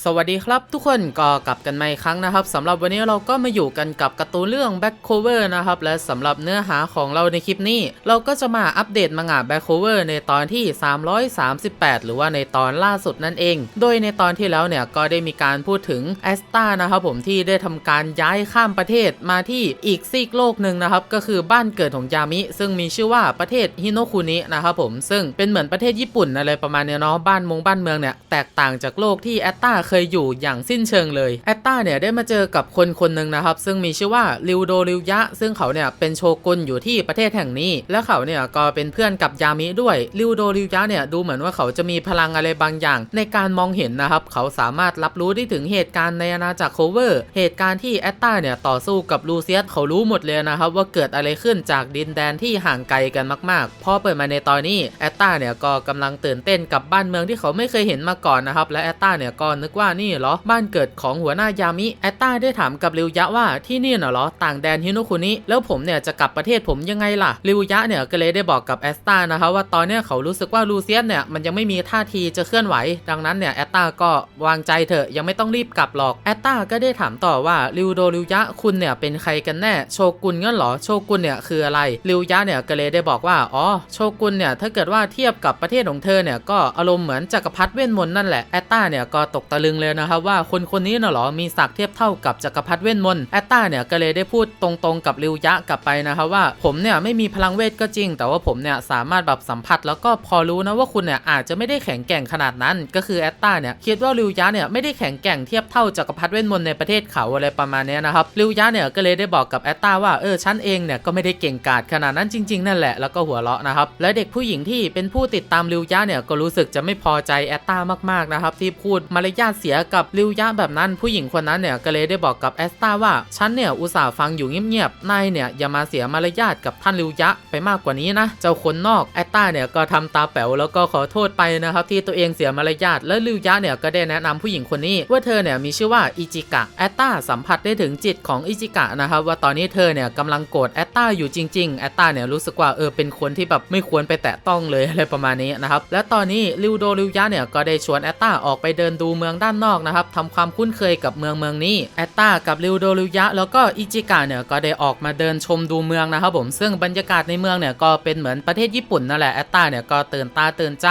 สวัสดีครับทุกคนก็กลับกันมาอีกครั้งนะครับสำหรับวันนี้เราก็มาอยู่กันกับการ์ตูนเรื่อง Back Cover นะครับและสำหรับเนื้อหาของเราในคลิปนี้ เราก็จะมาอัปเดตมังงะ Back Cover ในตอนที่ 338 หรือว่าในตอนล่าสุดนั่นเอง โดยในตอนที่แล้วเนี่ยก็ได้มีการพูดถึงแอสตานะครับผมที่ได้ทำการย้ายข้ามประเทศมาที่อีกซีกโลกหนึ่งนะครับก็คือบ้านเกิดของยามิ ซึ่งมีชื่อว่าประเทศฮิโนคุนินะครับผมซึ่งเป็นเหมือนประเทศญี่ปุ่นอะไรประมาณเนี้ยเนาะบ้านมงบ้านเมืองเนี่ยแตกต่างจากโลกที่แอตตาเคยอยู่อย่างสิ้นเชิงเลยแอตตาเนี่ยได้มาเจอกับคนคนหนึ่งนะครับ ซึ่งมีชื่อว่าริวโดริวยะ ซึ่งเขาเนี่ยเป็นโชกุนอยู่ที่ประเทศแห่งนี้ และเขาเนี่ยก็เป็นเพื่อนกับยามิด้วยริวโดริวยะเนี่ยดูเหมือนว่าเขาจะมีพลังอะไรบางอย่าง ในการมองเห็นนะครับ เขาสามารถรับรู้ได้ถึงเหตุการณ์ในอาณาจักรโคเวอร์ เหตุการณ์ที่แอตตาเนี่ยต่อสู้กับลูเซียสเขารู้หมดเลยนะครับ ว่าเกิดอะไรขึ้นจากดินแดนที่ห่างไกลกันมากๆพอเปิดมาในตอนนี้แอตตาเนี่ยก็กำลังตื่นเต้นกับบ้านเมืองที่เขาไม่เคยเห็นมาก่อนนะครับและแอตตาเนี่ยก็นึกว่านี่เหรอ บ้านเกิดของหัวหน้ายามิแอตตาได้ถามกับริวยะว่าที่นี่น่ะเหรอต่างแดนฮิโนคุนิแล้วผมเนี่ยจะกลับประเทศผมยังไงล่ะริวยะเนี่ยก็เลยได้บอกกับแอสตานะครับว่าตอนเนี้ยเขารู้สึกว่าลูเซียสเนี่ยมันยังไม่มีท่าทีจะเคลื่อนไหว ดังนั้นเนี่ยแอตตาก็วางใจเถอะยังไม่ต้องรีบกลับหรอกแอตตาก็ได้ถามต่อว่าริวโดริวยะคุณเนี่ยเป็นใครกันแน่โชกุนงั้นเหรอโชกุนเนี่ยคืออะไรริวยะเนี่ยก็เลยได้บอกว่าอ๋อโชกุนเนี่ยถ้าเกิดว่าเทียบกับประเทศของเธอเนี่ยก็อารมณ์เหมือนจักรพรรดิเวทมนต์นั่นแหละแอตตาเนี่ยก็ตกตะลึงเลยนะครับว่าคนคนนี้น่ะเหรอมีศักดิ์เทียบเท่ากับจักรพรรดิเวทมนต์แอตตาเนี่ยก็เลยได้พูดตรงๆกับริวยะกลับไปนะครับว่าผมเนี่ยไม่มีพลังเวทก็จริง แต่ว่าผมเนี่ยสามารถแบบสัมผัส แล้วก็พอรู้นะว่าคุณเนี่ยอาจจะไม่ได้แข็งแกร่งขนาดนั้น ก็คือแอตตาเนี่ยคิดว่าริวยะเนี่ยไม่ได้แข็งแกร่งเทียบเท่าจักรพรรดิเวทมนต์ในประเทศเขาอะไรประมาณนี้นะครับริวยะเนี่ยก็เลยได้บอกกับแอตตาว่าเออฉันเองเนี่ยก็ไม่ได้เก่งกาจขนาดนั้นจริง ๆ นั่นแหละแล้วก็หัวเราะนะครับและเด็กผู้หญิงที่เป็นผู้ติดตามริวยะเนี่ยก็รู้สึกจะไม่พอใจแอตตามากๆนะครับที่พูดมารยาทเสียกับริวยะแบบนั้นผู้หญิงคนนั้นเนี่ยก็เลยได้บอกกับแอสตาว่าฉันเนี่ยอุตส่าห์ฟังอยู่เงียบๆนายเนี่ยอย่ามาเสียมารยาทกับท่านริวยะไปมากกว่านี้นะเจ้าคนนอกแอตตาเนี่ยก็ทำตาแป๋วแล้วก็ขอโทษไปนะครับที่ตัวเองเสียมารยาทและริวยะเนี่ยก็ได้แนะนำผู้หญิงคนนี้ ว่าเธอเนี่ยมีชื่อว่าอิจิกะแอตตาสัมผัสได้ถึงจิตของอิจิกะนะครับว่าตอนนี้เธอเนี่ยกำลังโกรธแอตตาอยู่จริงๆแอตตาเนี่ยรู้สึกว่าเออเป็นคนที่แบบไม่ควรไปแตะต้องเลยอะไรประมาณนี้นะครับและตอนนี้ริวโดริวยะเนี่ยก็ได้ชวนแอตตาออกไปเดินดูเมืองด้านนอกนะครับทำความคุ้นเคยกับเมืองเมืองนี้แอตตากับริวโดริยะ แล้วก็อิจิกะเนี่ยก็ได้ออกมาเดินชมดูเมืองนะครับผมซึ่งบรรยากาศในเมืองเนี่ยก็เป็นเหมือนประเทศญี่ปุ่นนั่นแหละแอตตาเนี่ยก็ตื่นตาตื่นใจ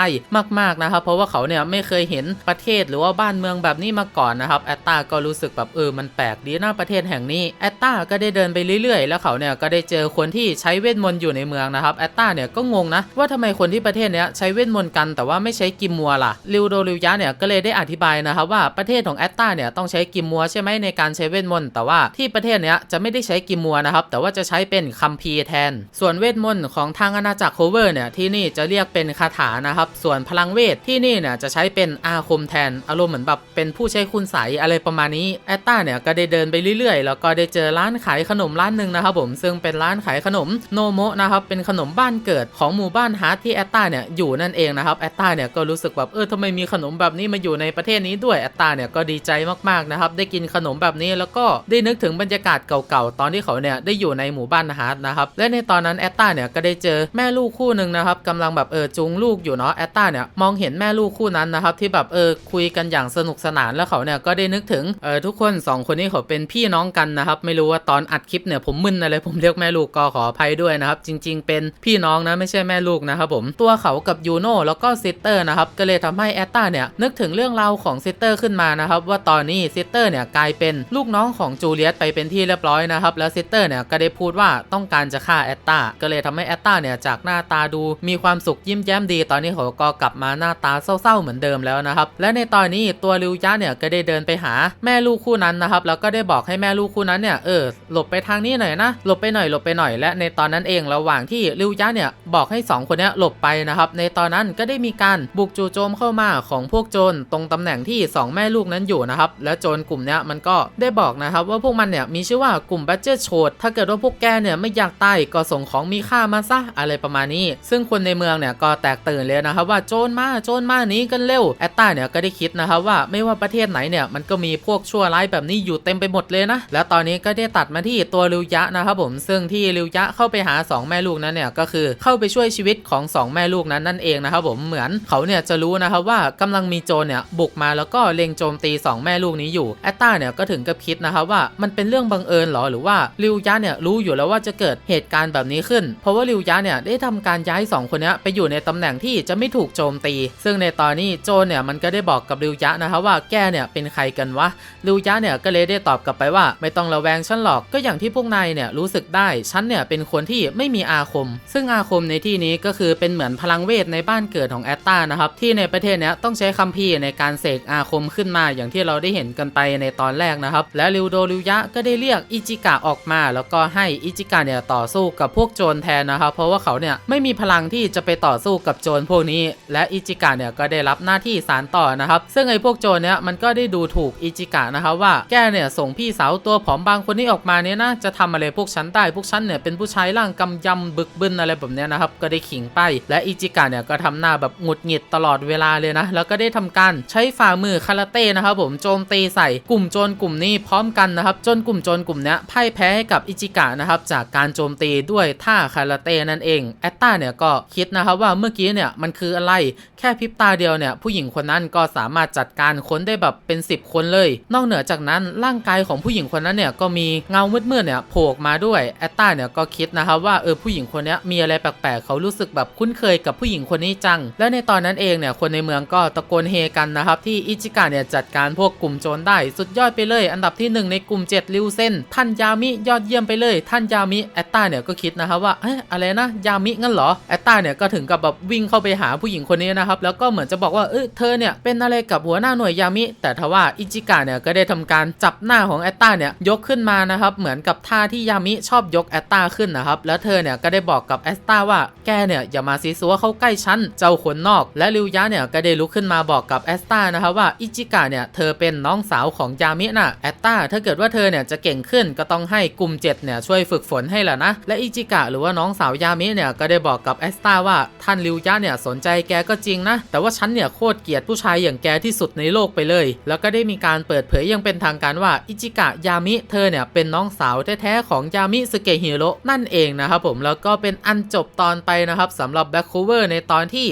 มากๆนะครับเพราะว่าเขาเนี่ยไม่เคยเห็นประเทศหรือว่าบ้านเมืองแบบนี้มาก่อนนะครับแอตตาก็รู้สึกแบบเออมันแปลกดีนะประเทศแห่งนี้แอตตาก็ได้เดินไปเรื่อยๆ แล้วเขาเนี่ยก็ได้เจอคนที่ใช้เวทมนต์อยู่ในเมืองนะครับแอตตาเนี่ยก็งงนะว่าทำไมคนที่ประเทศเนี้ยใช้เวทมนต์กันแต่ว่าไม่ใช้กิมมัวล่ะริวโดริวยะเนี่ยก็เลยได้อธิบายนะครับว่าประเทศของแอตตาเนี่ยต้องใช้กิมมัวใช่ไหมในการใช้เวทมนต์แต่ว่าที่ประเทศเนี้ยจะไม่ได้ใช้กิมมัวนะครับแต่ว่าจะใช้เป็นคัมภีร์แทน ส่วนเวทมนต์ของทางอาณาจักรโคเวอร์เนี่ยที่นี่จะเรียกเป็นคาถานะครับส่วนพลังเวทที่นี่เนี่ยจะใช้เป็นอาคมแทน อารมณ์เหมือนแบบเป็นผู้ใช้คุณใสยอะไรประมาณนี้แอตตาเนี่ยก็ได้เดินไปเรื่อยๆ แล้วก็ได้เจอร้านขายขนมร้านหนึ่งนะครับผมซึ่งเป็นร้านขายขนมโนโมะนะครับเป็นขนมบ้านเกิดของหมู่บ้านฮาร์ทที่แอตตาเนี่ยอยู่นั่นเองนะครับแอตตาเนี่ยก็รู้สึกแบบเออทำไมมีขนมแบบนี้มาอยู่ในประเทศนี้ด้วยแอตตาเนี่ยก็ดีใจมากๆนะครับได้กินขนมแบบนี้แล้วก็ได้นึกถึงบรรยากาศเก่าๆตอนที่เขาเนี่ยได้อยู่ในหมู่บ้านฮาร์ทนะครับและในตอนนั้นแอตตาเนี่ยก็ได้เจอแม่ลูกคู่หนึ่งนะครับกำลังแบบเออจูงลูกอยู่เนาะแอตตาเนี่ยมองเห็นแม่ลูกคู่นั้นนะครับที่แบบเออคุยกันอย่างสนุกสนานแล้วเขาเนี่ยก็ได้นึกถึงเออทุกคนสองคนนี้เขาเป็นพี่น้องกันนะครับไม่รู้ว่าตอนอัดคลิปเนี่ยผมมึนอะไรผมเรียกแม่ลูกก็ขออภัยด้วยนะครับจริง ๆ เป็นพี่น้องนะไม่ใช่แม่ลูกนะครับผมตัวเขากับยูโน่แล้วก็ซิสเตอร์นะครับก็เลยทำให้แอตตาเนี่ยนึกถึงเรื่องราวของซิสเตอร์ขึ้นมานะครับว่าตอนนี้ซิสเตอร์เนี่ยกลายเป็นลูกน้องของจูเลียตไปเป็นที่เรียบร้อยนะครับแล้วซิสเตอร์เนี่ยก็ได้พูดว่าต้องการจะฆ่าแอตตาก็เลยทำให้แอตตาเนี่ยจากหน้าตาดูมีความสุขยิ้มแย้มดี ตอนนี้เขาก็กลับมาหน้าตาเศร้าๆเหมือนเดิมแล้วนะครับและในตอนนี้ตัวริวยะเนี่ยก็ได้เดินไปหาแม่ลูกคู่นั้นนะครับแล้วก็ได้บอกให้แม่ลูกคู่นั้นเนี่ยเออหลบไปทางนี้หน่อยนะหลบไปหน่อยหลบไปหน่อยและในตอนนั้นเองระหว่างที่ริวยะเนี่ยบอกให้สองคนนี้หลบไปนะครับในตอนนั้นก็ได้มีการบุกจู่โจมเข้ามาของพวกโจรตรงตำแหน่งที่สองแม่ลูกนั้นอยู่นะครับ และโจรกลุ่มเนี้ยมันก็ได้บอกนะครับ ว่าพวกมันเนี่ยมีชื่อว่ากลุ่มบัจเจอร์โชดถ้าเกิดว่าพวกแกเนี่ยไม่อยากตายก็ส่งของมีค่ามาซะอะไรประมาณนี้ ซึ่งคนในเมืองเนี่ยก็แตกตื่นเลยนะครับว่าโจรมาโจรมาหนี้กันเร็วแอตตาเนี่ยก็ได้คิดนะครับว่าไม่ว่าประเทศไหนเนี่ยมันก็มีพวกชั่วร้ายแบบนี้อยู่เต็มไปหมดเลยนะแล้วตอนนี้ก็ได้ตัดมาที่ตัวริวยะนะครับผมซึ่งที่ริวยะเข้าไปหา 2 แม่ลูกนั้นเนี่ยก็คือเข้าไปช่วยชีวิตของ 2 แม่ลูกนั้นนั่นเองนะครับผมเหมือนเขาเนี่ยจะรู้นะครับว่ากำลังมีโจรเนี่ยบุกมาแล้วก็เล็งโจมตีสองแม่ลูกนี้อยู่แอตตาเนี่ยก็ถึงกับคิดนะครับว่ามันเป็นเรื่องบังเอิญเหรอหรือว่าริวยะเนี่ยรู้อยู่แล้วว่าจะเกิดเหตุการณ์แบบนี้ขึ้น เพราะว่าริวยะเนี่ยได้ทำการย้ายสองคนนี้ไปอยู่ในตำแหน่งที่จะไม่ถูกโจมตี ซึ่งในตอนนี้โจนเนี่ยมันก็ได้บอกกับริวยะนะครับว่าแกเนี่ยเป็นใครกันวะริวยะเนี่ยก็เลยได้ตอบกลับไปว่า ไม่ต้องระแวงฉันหรอกก็อย่างที่พวกนายเนี่ยรู้สึกได้ฉันเนี่ยเป็นคนที่ไม่มีอาคม ซึ่งอาคมในที่นี้ก็คือเป็นเหมือนพลังเวทในบ้านเกิดของแอตตานะครับที่ในประเทศเนี้ยต้องใช้คัมภีร์ในการเสกอาคมขึ้นมาอย่างที่เราได้เห็นกันไปในตอนแรกนะครับ และริวโดริวยะก็ได้เรียกอิจิกะออกมา แล้วก็ให้อิจิกะเนี่ยต่อสู้กับพวกโจรแทนนะครับ เพราะว่าเขาเนี่ยไม่มีพลังที่จะไปต่อสู้กับโจรพวกนี้ และอิจิกะเนี่ยก็ได้รับหน้าที่สารต่อนะครับ ซึ่งไอ้พวกโจรเนี่ยมันก็ได้ดูถูกอิจิกะนะครับว่าแกเนี่ยส่งพี่สาวตัวผอมบางคนนี้ออกมาเนี่ยนะจะทำอะไรพวกฉันได้พวกฉันเนี่ยเป็นผู้ชายร่างกำยำบึกบึนอะไรแบบเนี้ยนะครับก็ได้ขิงไป และอิจิกะเนี่ยก็ทำหน้าแบบหงุดหงิดตลอดเวลาเลยนะแล้วก็ได้ทำการใช้ฝ่ามือคาราเต้นะครับผมโจมตีใส่กลุ่มโจรกลุ่มนี้พร้อมกันนะครับจนกลุ่มโจรกลุ่มนี้พ่ายแพ้ให้กับอิจิกะนะครับจากการโจมตีด้วยท่าคาราเต้นั่นเองแอตตาเนี่ยก็คิดนะครับว่าเมื่อกี้เนี่ยมันคืออะไรแค่พริบตาเดียวเนี่ยผู้หญิงคนนั้นก็สามารถจัดการคนได้แบบเป็น 10 คนเลย นอกเหนือจากนั้นร่างกายของผู้หญิงคนนั้นเนี่ยก็มีเงามืดๆเนี่ยโผล่มาด้วยแอตตาเนี่ยก็คิดนะครับว่าเออผู้หญิงคนนี้มีอะไรแปลกๆเขารู้สึกแบบคุ้นเคยกับผู้หญิงคนนี้จัง และในตอนนั้นเองเนี่ยคนในเมืองก็ตะโกนเฮกันนะครับที่อิจิกะเนี่ยจัดการพวกกลุ่มโจรได้สุดยอดไปเลย อันดับที่หนึ่งในกลุ่ม 7 ริวเซนท่านยามิยอดเยี่ยมไปเลย ท่านยามิแอตตาเนี่ยก็คิดนะครับว่าเอ๊ะอะไรนะยามิงั้นเหรอแอตตาเนี่ยก็ถึงกับแบบวิ่งเข้าไปหาผู้หญิงคนนี้นะครับแล้วก็เหมือนจะบอกว่าเออเธอเนี่ยเป็นอะไรกับหัวหน้าหน่วยยามิ แต่ทว่าอิจิกะเนี่ยก็ได้ทำการจับหน้าของแอตตาเนี่ยยกขึ้นมานะครับเหมือนกับท่าที่ยามิชอบยกแอตตาขึ้นนะครับแล้วเธอเนี่ยก็ได้บอกกับแอตตาว่าแกเนี่ยอย่ามาซีซัวเข้าใกล้ฉันเจ้าคนนอก และริวยะเนี่ยก็ได้ลุกขึ้นมาบอกกับแอตตานะครับว่าอิจิกะเนี่ยเธอเป็นน้องสาวของยามิน่ะแอตตาถ้าเกิดว่าเธอเนี่ยจะเก่งขึ้นก็ต้องให้กลุ่ม7เนี่ยช่วยฝึกฝนให้แหละนะ และอิจิกะหรือว่าน้องสาวยามิเนี่ยก็ได้บอกกับแอสตาว่าท่านริวยะเนี่ยสนใจแกก็จริงนะ แต่ว่าฉันเนี่ยโคตรเกลียดผู้ชายอย่างแกที่สุดในโลกไปเลย แล้วก็ได้มีการเปิดเผยยังเป็นทางการว่าอิจิกะยามิเธอเนี่ยเป็นน้องสาวแท้ๆของยามิสเกฮิโร่นั่นเองนะครับผมแล้วก็เป็นอันจบตอนไปนะครับสำหรับแบ็คคูเวอร์ในตอนที่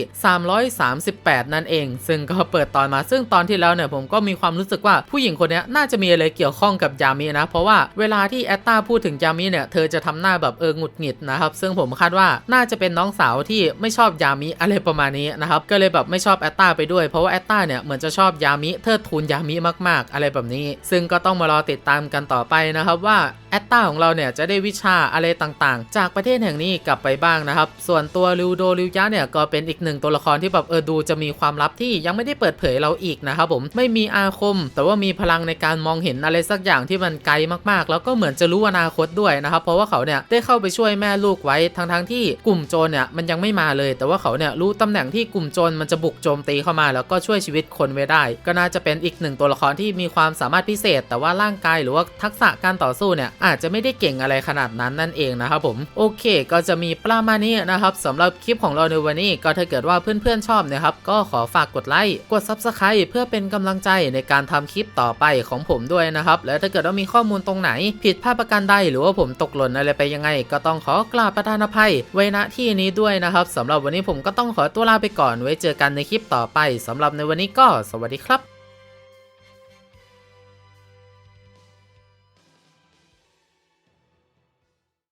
338 นั่นเอง ซึ่งก็เปิดตอนมาซึ่งตอนที่แล้วเนี่ยผมก็มีความรู้สึกว่าผู้หญิงคนนี้น่าจะมีอะไรเกี่ยวข้องกับยามินะ เพราะว่าเวลาที่แอตตาพูดถึงยามิเนี่ยเธอจะทำหน้าแบบเออหงุดหงิดนะครับ ซึ่งผมคาดว่าน่าจะเป็นน้องสาวที่ไม่ชอบยามิอะไรประมาณนี้นะครับก็เลยแบบไม่ชอบแอตตาไปด้วยเพราะว่าแอตตาเนี่ยเหมือนจะชอบยามิเทิดทูนยามิมาก ๆ อะไรแบบนี้ ซึ่งก็ต้องมารอติดตามกันต่อไปนะครับว่า แอตตาของเราเนี่ยจะได้วิชาอะไรต่างๆ จากประเทศแห่งนี้กลับไปบ้างนะครับ ส่วนตัวริวโดริวยะเนี่ยก็เป็นอีกหนึ่งตัวละครที่แบบเออดูจะมีความลับที่ยังไม่ได้เปิดเผยเราอีกนะครับผมไม่มีอาคม แต่ว่ามีพลังในการมองเห็นอะไรสักอย่างที่มันไกลมากๆ แล้วก็เหมือนจะรู้อนาคตด้วยนะครับ เพราะว่าเขาเนี่ยได้เข้าไปช่วยแม่ลูกไว้ทั้งๆที่กลุ่มโจรเนี่ยมันยังไม่มาเลย แต่ว่าเขาเนี่ยรู้ตำแหน่งที่กลุ่มโจรมันจะบุกโจมตีเข้ามา แล้วก็ช่วยชีวิตคนไว้ได้ ก็น่าจะเป็นอีกหนึ่งตัวละครที่มีความสามารถพิเศษ แต่ว่าร่างกายหรือว่าทักษะการต่อสู้เนี่ยอาจจะไม่ได้เก่งอะไรขนาดนั้นนั่นเองนะครับผมโอเค ก็จะมีประมาณนี้นะครับสำหรับคลิปของเราในวันนี้ก็ถ้าเกิดว่าเพื่อนๆชอบนะครับก็ขอฝากกดไลค์กด Subscribe เพื่อเป็นกำลังใจในการทำคลิปต่อไปของผมด้วยนะครับและถ้าเกิดว่ามีข้อมูลตรงไหน ผิดพลาดประการใดหรือว่าผมตกหล่นอะไรไปยังไง ก็ต้องขอกราบประทานอภัยไว้ณที่นี้ด้วยนะครับสำหรับวันนี้ผมก็ต้องขอตัวลาไปก่อนไว้เจอกันในคลิปต่อไปสำหรับในวันนี้ก็สวัสดีครับ